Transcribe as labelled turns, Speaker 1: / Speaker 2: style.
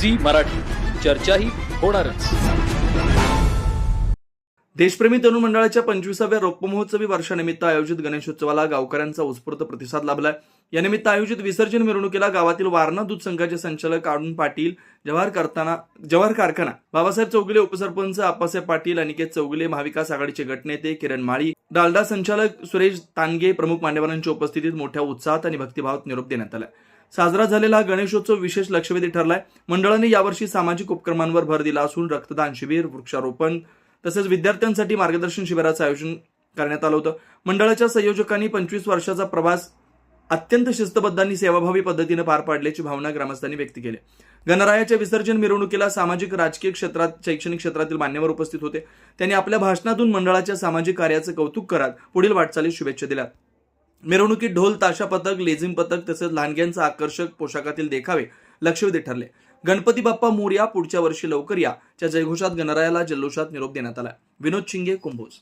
Speaker 1: Zee Marathi. चर्चाही होणारच.
Speaker 2: देशप्रेमी तरुण मंडळाच्या पंचवीसाव्या रोपमहोत्सवी वर्षानिमित्त आयोजित गणेशोत्सवाला गावकऱ्यांचा उत्स्फूर्त प्रतिसाद लाभलाय. यानिमित्त आयोजित विसर्जन मिरवणुकीला गावातील वारणा दूध संघाचे संचालक अरुण पाटील जवाहर करताना जवाहर कारखाना बाबासाहेब चौगुले उपसरपंच आप्पासाहेब पाटील अनिकेत चौगुले महाविकास आघाडीचे गटनेते किरण माळी डालडा संचालक सुरेश तानगे प्रमुख मान्यवरांच्या उपस्थितीत मोठ्या उत्साहात आणि भक्तिभावात निरोप देण्यात आला साजरा झालेला गणेशोत्सव विशेष लक्षवेधी ठरलाय. मंडळाने यावर्षी सामाजिक उपक्रमांवर भर दिला असून रक्तदान शिबिर वृक्षारोपण तसेच विद्यार्थ्यांसाठी मार्गदर्शन शिबिराचं आयोजन करण्यात आलं होतं. मंडळाच्या संयोजकांनी पंचवीस वर्षाचा प्रवास अत्यंत शिस्तबद्ध आणि सेवाभावी पद्धतीने पार पाडल्याची भावना ग्रामस्थांनी व्यक्त केली. गणरायाच्या विसर्जन मिरवणुकीला सामाजिक राजकीय क्षेत्रात शैक्षणिक क्षेत्रातील मान्यवर उपस्थित होते. त्यांनी आपल्या भाषणातून मंडळाच्या सामाजिक कार्याचं कौतुक करत पुढील वाटचालीस शुभेच्छा दिल्या मिरवणुकीत ढोल ताशा पथक लेझिम पथक तसेच लहानग्यांचा आकर्षक पोशाखातील देखावे लक्षवेधी ठरले. गणपती बाप्पा मोर्या पुढच्या वर्षी लवकर या. च्या जयघोषात गणरायाला जल्लोषात निरोप देण्यात आला. विनोद शिंगे कुंभोज.